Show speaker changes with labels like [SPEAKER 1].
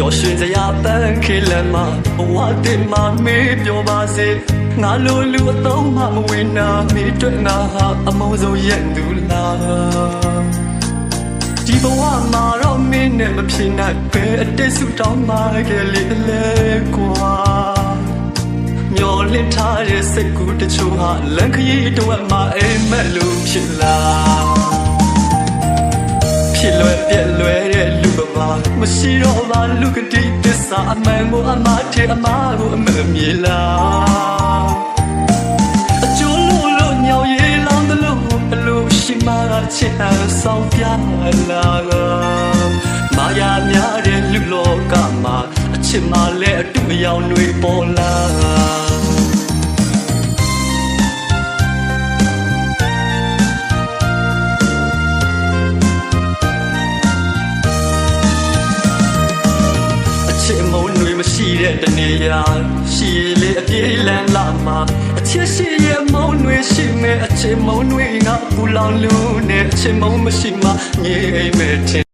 [SPEAKER 1] ပြစ်ပဲပျော်ရွှင်စရာပန်းခေလမ်းမှာဘဝတင်မှာမေးပြောပါစေငါလိုလူအသုံးမှမဝင်နာမိတွေ့ငါဟာအမုန်းဆုံးရဲ့သူလားဒီဘဝမှာတော့မင်းနဲ့မဖြစ်နိုင်ပဲအတိတ်ဆူတောင်းမှခဲ့လေလေကွာမျောလင့်ထားတဲ့စိတ်ကူးတချို့ဟာလန်ခရီးတော့မှအိမ်မက်လို့ဖြစ်လာဖြစ်လွယ်ပြက်လွယ်တဲ့လူပ မာမရှိတော့ပါလူကတိသစ္စာအမှန်ကိုအမှားထဲအမှားကိုအမှန်မြေလားအကျိုးလို့လို့ညောင်ရည်လောင်းတယ်လို့အလိုရှိမှချစ်အဆောင်ပြလာကမာယာများတဲ့လူလောကမှာအချစ်မှလည်းအတူအယောင်တွေပေါ်လာ မုန်းတွေမရှိတဲ့တနေရာရှိရလေအပြေးလန်းလာမှာအချစ်ရှိရဲ့မုန်းတွေရှိမဲ့အချစ်မုန်းတွေငါပူလောင်လို့နဲ့အချစ်မုန်းမရှိမှငြိမ်မဲ့ထင်